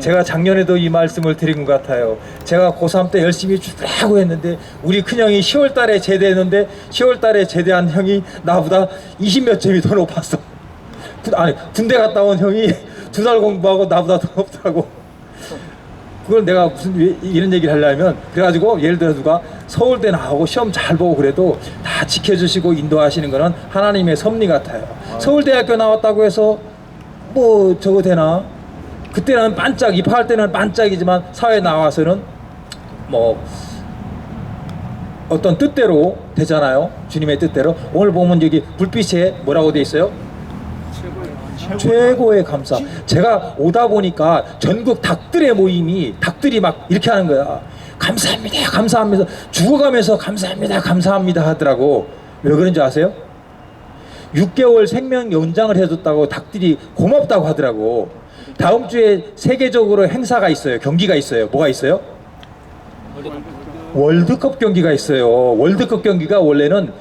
제가 작년에도 이 말씀을 드린 것 같아요. 제가 고3 때 열심히 주라고 했는데 우리 큰형이 10월 달에 제대했는데 10월 달에 제대한 형이 나보다 20몇 점이 더 높았어. 군- 아니 군대 갔다 온 형이 두 달 공부하고 나보다 더 높다고. 그걸 내가 무슨 왜 이런 얘기를 하려면 그래가지고 예를 들어 누가 서울대 나오고 시험 잘 보고 그래도 다 지켜주시고 인도하시는 거는 하나님의 섭리 같아요. 서울대학교 나왔다고 해서 뭐 저거 되나? 그때는 반짝 입학할 때는 반짝이지만 사회 나와서는 뭐 어떤 뜻대로 되잖아요. 주님의 뜻대로. 오늘 보면 여기 불빛에 뭐라고 돼 있어요? 최고의 감사. 제가 오다 보니까 전국 닭들의 모임이 닭들이 막 이렇게 하는 거야. 감사합니다, 감사합니다. 죽어가면서 감사합니다, 감사합니다 하더라고. 왜 그런지 아세요? 6개월 생명 연장을 해줬다고 닭들이 고맙다고 하더라고. 다음 주에 세계적으로 행사가 있어요. 경기가 있어요. 뭐가 있어요? 월드컵 경기가 있어요. 월드컵 경기가 원래는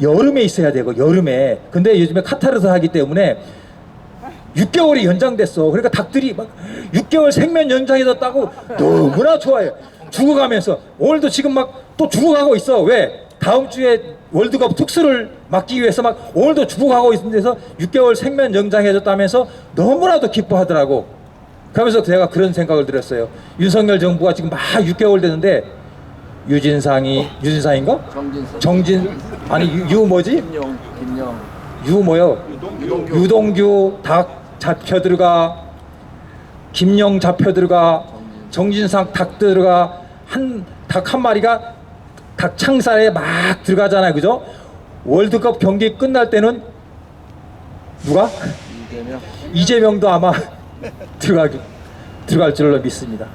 여름에 있어야 되고 여름에. 근데 요즘에 카타르에서 하기 때문에 6개월이 연장됐어. 그러니까 닭들이 막 6개월 생명 연장해줬다고 너무나 좋아해요. 죽어가면서 오늘도 지금 막 또 죽어가고 있어. 왜? 다음 주에 월드컵 특수를 막기 위해서 막 오늘도 죽어가고 있는 데서 6개월 생명 연장해줬다면서 너무나도 기뻐하더라고. 그러면서 제가 그런 생각을 들었어요. 윤석열 정부가 지금 막 6개월 됐는데 유진상이 유진상인가? 정진선. 정진 아니 유, 유 뭐지? 김영. 김영. 유 뭐요? 유동규 닭 잡혀 들어가 김영 잡혀 들어가 정진상 닭 들어가 한 닭 한 마리가 닭 창살에 막 들어가잖아요 그죠? 월드컵 경기 끝날 때는 누가? 이재명. 이재명도 아마 들어가기 들어갈 줄로 믿습니다.